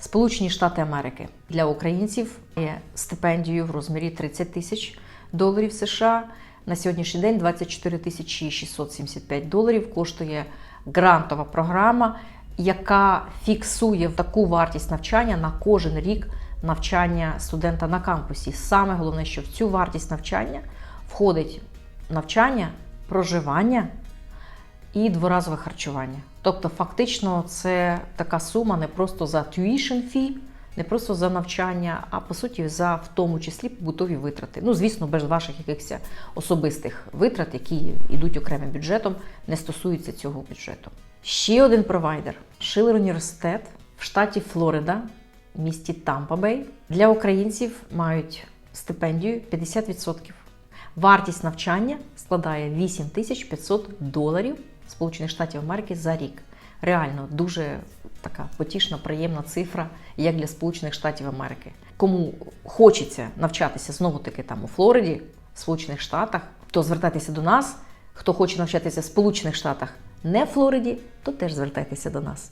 Сполучені Штати Америки для українців є стипендією в розмірі 30 тисяч доларів США. На сьогоднішній день 24 тисячі 675 доларів коштує грантова програма, яка фіксує таку вартість навчання на кожен рік навчання студента на кампусі. Саме головне, що в цю вартість навчання входить навчання, проживання і дворазове харчування. Тобто, фактично, це така сума не просто за tuition fee, не просто за навчання, а по суті за в тому числі побутові витрати. Ну, звісно, без ваших якихось особистих витрат, які йдуть окремим бюджетом, не стосуються цього бюджету. Ще один провайдер Шилер університет в штаті Флорида, в місті Тампа-Бей. Для українців мають стипендію 50%. Вартість навчання складає 8500 доларів Сполучених Штатів Америки за рік. Реально дуже така потішна, приємна цифра, як для Сполучених Штатів Америки. Кому хочеться навчатися знову таки там у Флориді, в Сполучених Штатах, то звертайтеся до нас. Хто хоче навчатися в Сполучених Штатах, не в Флориді, то теж звертайтеся до нас.